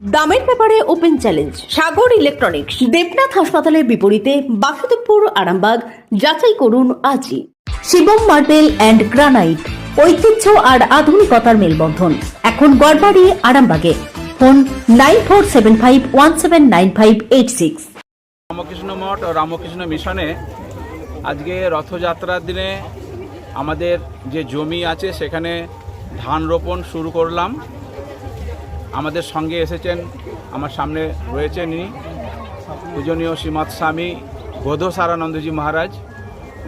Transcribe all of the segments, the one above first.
দামের ব্যাপারে open challenge Sagar electronics Debnath হাসপাতালের বিপরীতে বাসুদেবপুর, আরামবাগ, যাচাই করুন আজই। শিবম মার্বেল অ্যান্ড গ্রানাইট ঐতিহ্য আর আধুনিকতার মেলবন্ধন। এখন গড়বাড়ি, আরামবাগে। Phone nine four seven five one seven nine five eight six. Ramakrishna Math ও রামকৃষ্ণ মিশনে আজকে রথযাত্রার দিনে আমাদের যে জমি আছে, সেখানে ধান রোপণ শুরু করলাম। আমাদের সঙ্গে এসেছেন, আমার সামনে রয়েছেন ইনি। পূজনীয় শ্রীমৎ স্বামী বোধসারানন্দজি মহারাজ।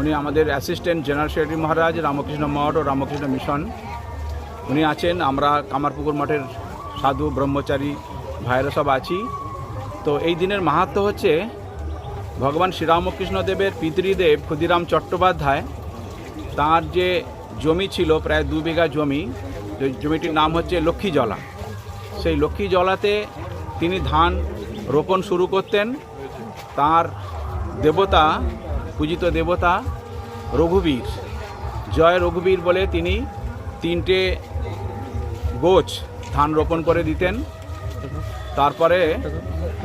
উনি আমাদের assistant general secretary Maharaj, Ramakrishna Math ও রামকৃষ্ণ মিশন। উনি আছেন, আমরা কামারপুকুর মঠের সাধু, ব্রহ্মচারী ভাইয়েরা সব আছি। তো এই দিনের মাহাত্ম হচ্ছে, ভগবান শ্রীরামকৃষ্ণ দেবের পিতৃদেব ক্ষুদিরাম চট্টোপাধ্যায়, তার যে জমি ছিল, প্রায় দু বিঘা জমি জমিটির নাম হচ্ছে লক্ষ্মী জলা সেই লক্ষ্মী জলাতে তিনি ধান রোপণ শুরু করতেন। তার দেবতা, পূজিত দেবতা রঘুবীর। জয় রঘুবীর বলে তিনি তিনটে গোছ ধান রোপণ করে দিতেন। তারপরে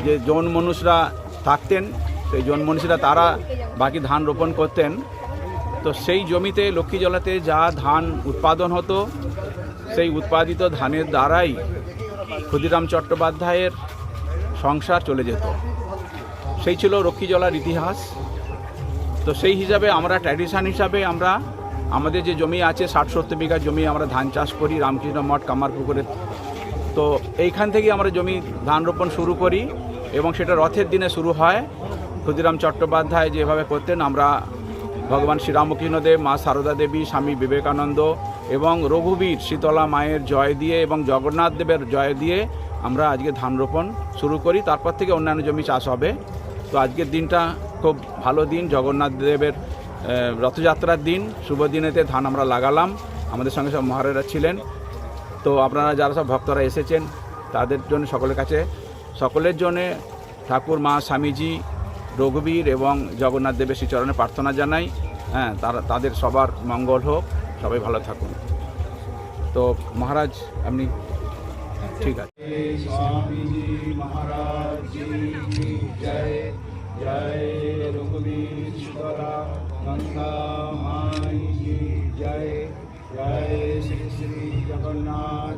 যে জন মানুষরা থাকতেন, সেই জন মানুষরা তারা বাকি ধান রোপণ করতেন। তো সেই জমিতে লক্ষ্মী জলাতে যা ধান উৎপাদন হতো, সেই উৎপাদিত ধানের দ্বারাই ক্ষুদিরাম চট্টোপাধ্যায়ের সংসার চলে যেত। সেই ছিল লক্ষ্মী জলার ইতিহাস। তো সেই হিসাবে আমরা ট্র্যাডিশন হিসাবে আমরা, আমাদের যে জমি আছে ষাট সত্তর বিঘা জমি আমরা ধান চাষ করি, রামকৃষ্ণ মঠ, কামারপুকুরে। তো এইখান থেকে আমরা জমি ধান রোপণ শুরু করি এবং সেটা রথের দিনে শুরু হয়। ক্ষুদিরাম চট্টোপাধ্যায় যেভাবে করতেন, আমরা ভগবান শ্রীরামকৃষ্ণদেব, মা সারদা দেবী, স্বামী বিবেকানন্দ এবং রঘুবীর শীতলা মায়ের জয় দিয়ে এবং জগন্নাথ দেবের জয় দিয়ে আমরা আজকে ধান রোপণ শুরু করি। তারপর থেকে অন্যান্য জমি চাষ হবে। তো আজকের দিনটা খুব ভালো দিন। জগন্নাথ দেবের রথযাত্রার দিন। শুভ দিনেতে ধান আমরা লাগালাম। আমাদের সঙ্গে সব মহারাজরা ছিলেন। তো আপনারা যারা সব ভক্তরা এসেছেন, তাদের জন্য সকলের কাছে, সকলের জন্যে ঠাকুর, মা, স্বামীজি রঘুবীর এবং জগন্নাথ দেবের শ্রীচরণে প্রার্থনা জানাই। হ্যাঁ তারা, তাদের সবার মঙ্গল হোক। সবাই ভালো থাকুন। তো মহারাজ, আপনি ঠিক আছে। Jai Shri Shri Jagannath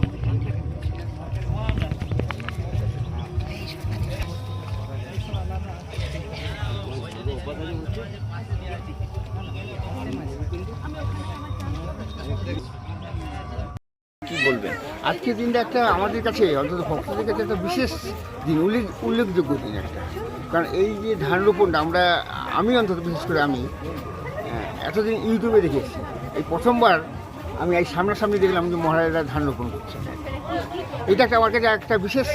বলবেন? আজকের দিনটা একটা আমাদের কাছে, অন্তত ভক্তদের কাছে একটা বিশেষ দিন, উল্লেখ উল্লেখযোগ্য দিন একটা। কারণ এই যে ধান রোপণটা আমরা, আমি অন্তত, বিশেষ করে আমি এতদিন ইউটিউবে দেখেছি এই প্রথমবার আমি এই সামনাসামনি দেখলাম যে মহারাজারা ধান রোপণ করছে। এটা একটা আমার কাছে একটা বিশেষ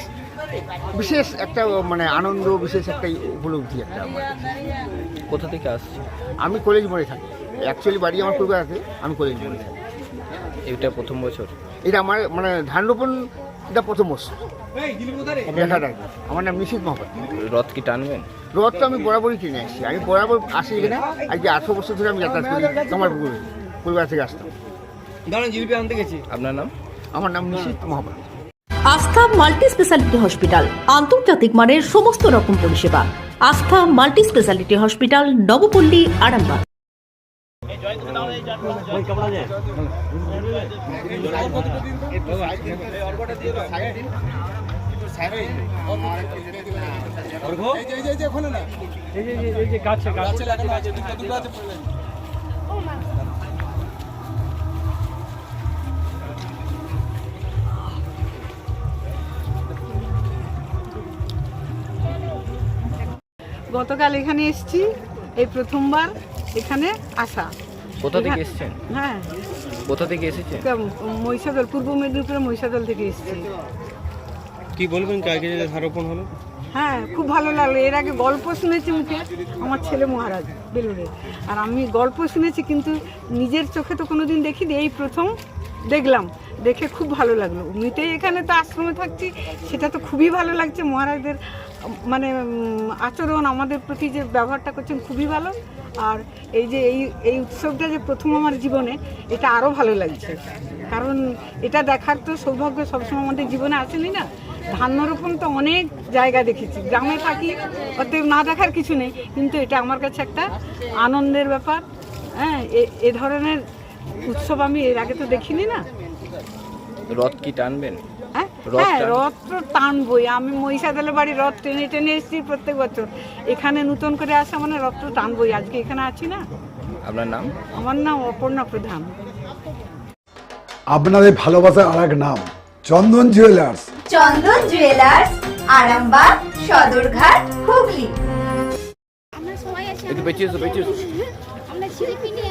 বিশেষ একটা মানে আনন্দ, বিশেষ একটা উপলব্ধি একটা আমার। কোথা থেকে আসছে? আমি কলেজ মোড়ে থাকি। অ্যাকচুয়ালি বাড়ি আমার কলকাতাতে আমি কলেজ মোড়ে থাকি। এটা প্রথম বছর? এটা আমার মানে ধান রোপণ এটা প্রথম বছর। দেখাটা আমার নাম নিশিত মহাপাত্র রথ কি টানবেন? রথ তো আমি বরাবরই কিনে আসছি। আমি বরাবর আসি এখানে। আজকে আঠেরো বছর ধরে আমি যাতায়াত করি আমার কলকাতা থেকে আসতাম। আপনার নাম? আমার নাম নিশিত মহাপাত্র আস্থা মাল্টি স্পেশালিটি হসপিটাল। আন্তর্জাতিক মানের সমস্ত রকম পরিষেবা। Astha multi speciality hospital Nabapalli Arambagh গতকাল এখানে এসেছি এই প্রথমবার এখানে আসা। কোথা থেকে এসেছেন? হ্যাঁ। কোথা থেকে এসেছেন? মহিষাদল পূর্ব মেদিনীপুরের মহিষাদল থেকে এসেছি। কি বলবেন কালকে যে ধারোপণ হলো? হ্যাঁ খুব ভালো লাগল। এর আগে গল্প শুনেছি মুখে আমার ছেলে মহারাজ বেলুড়ে। আর আমি গল্প শুনেছি কিন্তু নিজের চোখে তো কোনোদিন দেখিনি এই প্রথম দেখলাম। দেখে খুব ভালো লাগল। এমনিতেই এখানে তো আশ্রমে থাকছি, সেটা তো খুবই ভালো লাগছে। মহারাজদের মানে আচরণ, আমাদের প্রতি যে ব্যবহারটা করছেন খুবই ভালো। আর এই যে এই এই উৎসবটা যে প্রথম আমার জীবনে, এটা আরও ভালো লাগছে। কারণ এটা দেখার তো সৌভাগ্য সবসময় আমাদের জীবনে আসেনি না? ধান্য রোপণ তো অনেক জায়গা দেখেছি। গ্রামে থাকি, অতএব না দেখার কিছু নেই। কিন্তু এটা আমার কাছে একটা আনন্দের ব্যাপার। হ্যাঁ এ ধরনের উৎসব আমি এর আগে তো দেখিনি না। রথ কি টানবেন? হ্যাঁ? রথ হ্যাঁ রথ তো টানবই। আমি মহিষাদলের বাড়ি রথ টেনে টেনে এসেছি প্রত্যেক বছর। এখানে নতুন করে আসা মানে রথ তো টানবই আজকে এখানে আছি না। আপনার নাম? আমার নাম অপর্ণা প্রধান। আপনাদের ভালোবাসার আর এক নাম চন্দন জুয়েলার্স চন্দন জুয়েলার্স আরামবাগ সদরঘাট হুগলি। আমরা সবাই আছি একটু পেছিয়ে এসো পেছিয়ে এসো। আমরা শিল্পী নিয়ে